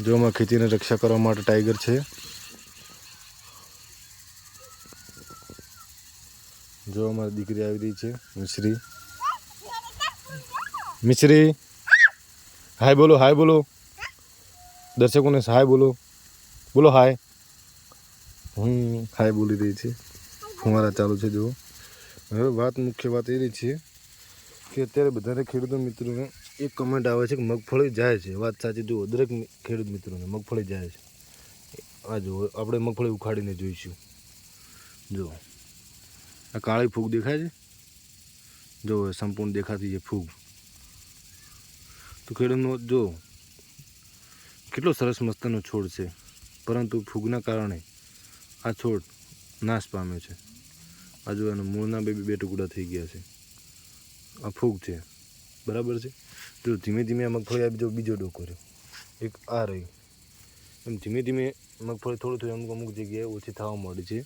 જો ખેતીને રક્ષા કરવા માટે ટાઈગર છે. જો અમારી દીકરી આવી રહી છે, મિશ્રી. મિશ્રી. હાય બોલો હાય બોલો. દર્શકોને હાય બોલો. બોલો હાય. હું હાય બોલી રહી છે. ફુવારા ચાલુ છે, જુઓ. હવે વાત મુખ્ય વાત એ રહી છે કે અત્યારે બધાને ખેડૂતો મિત્રોને એક કમેન્ટ આવે છે કે મગફળી જાય છે. વાત સાચી, જુઓ, દરેક ખેડૂત મિત્રોને મગફળી જાય છે. આ જુઓ, આપણે મગફળી ઉખાડીને જોઈશું. જુઓ. આ કાળી ફૂગ દેખાય છે? જો સંપૂર્ણ દેખાતી છે ફૂગ. તો ખેડૂતનો જો કેટલો સરસ મસ્તનો છોડ છે. પરંતુ ફૂગના કારણે આ છોડ નાશ પામ્યો છે. આ એના મૂળના બે બે ટુકડા થઈ ગયા છે. આ ફૂગ છે. બરાબર છે? જો ધીમે ધીમે આ મગફળી આપી જો બીજો ડોકો રહ્યો. એક આ રહી એમ ધીમે ધીમે મગફળી થોડું થોડું અમુક અમુક જગ્યાએ ઓછી થવા મળી છે.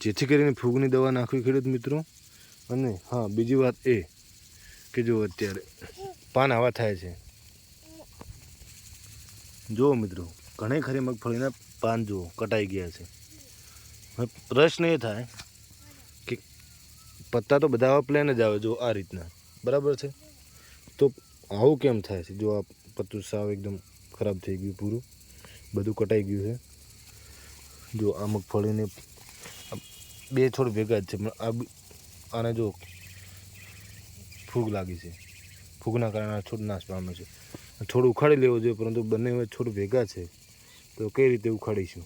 જેથી કરીને ફૂગની દવા નાખવી ખેડૂત મિત્રો. અને હા, બીજી વાત એ કે જો અત્યારે પાન આવા થાય છે. જુઓ મિત્રો, ઘણી ખરી મગફળીના પાન જુઓ, કટાઈ ગયા છે. પ્રશ્ન એ થાય કે પત્તા તો બધા પ્લેન જ આવે જો આ રીતના. બરાબર છે? તો આવું કેમ થાય છે? જો આ પત્તું સાવ એકદમ ખરાબ થઈ ગયું પૂરું, બધું કટાઈ ગયું છે. જો આ મગફળીને બે છોડ ભેગા જ છે, પણ આ આને જો ફૂગ લાગી છે. ફૂગના કારણે આ છોડ નાશ પામે છે. છોડ ઉખાડી લેવો જોઈએ, પરંતુ બંને છોડ ભેગા છે. તો કઈ રીતે ઉખાડીશું?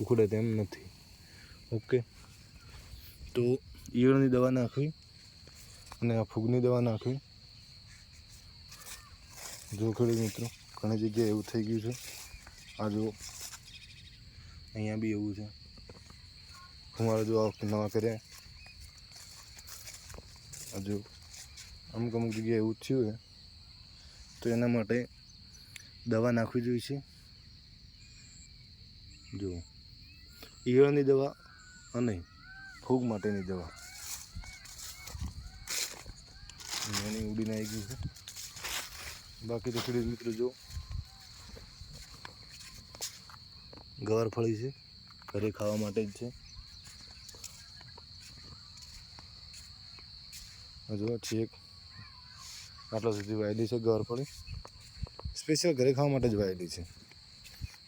ઉખડે તેમ નથી. ઓકે. તો ઈયળની દવા નાખવી. અને આ ફૂગની દવા નાખવી. જો ખેડૂત મિત્રો, ઘણી જગ્યાએ એવું થઈ ગયું છે. આ જો અહીંયા બી એવું છે. ફુવારા જો આ વખતે નવા કર્યા. આ અમુક અમુક જગ્યાએ એવું થયું છે. તો એના માટે દવા નાખવી જોઈએ છે જો ઈયળની દવા અને ફૂગ માટેની દવા. એની ઉડીને આવી ગયું છે. બાકી તો ખેડૂત મિત્રો જો, ગવાર ફળી છે. ઘરે ખાવા માટે જ છે. હજુ છેક આટલા સુધી વાયેલી છે ગવાર ફળી. સ્પેશિયલ ઘરે ખાવા માટે જ વાયેલી છે.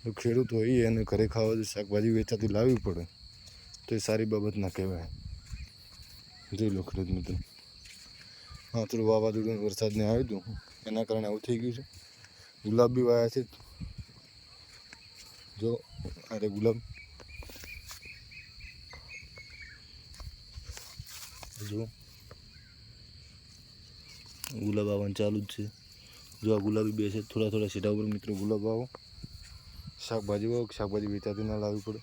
જો ખેડૂત હોય એને ઘરે ખાવા શાકભાજી વેચાતી લાવવી પડે. તો એ સારી બાબત ના કહેવાય. જોઈ લો ખેડૂત મિત્રો. થોડું વાવાઝોડું વરસાદને આવ્યું હતું. એના કારણે આવું થઈ ગયું છે. ગુલાબ બી વાયા છે. જો, અરે ગુલાબ. જો. ગુલાબ આવવાનું ચાલુ જ છે. જો આ ગુલાબી બે છે, થોડા થોડા સીટા ઉપર મિત્રો ગુલાબ વાવો શાકભાજી વાવો શાકભાજી વેચાતી ના લાવવી પડે.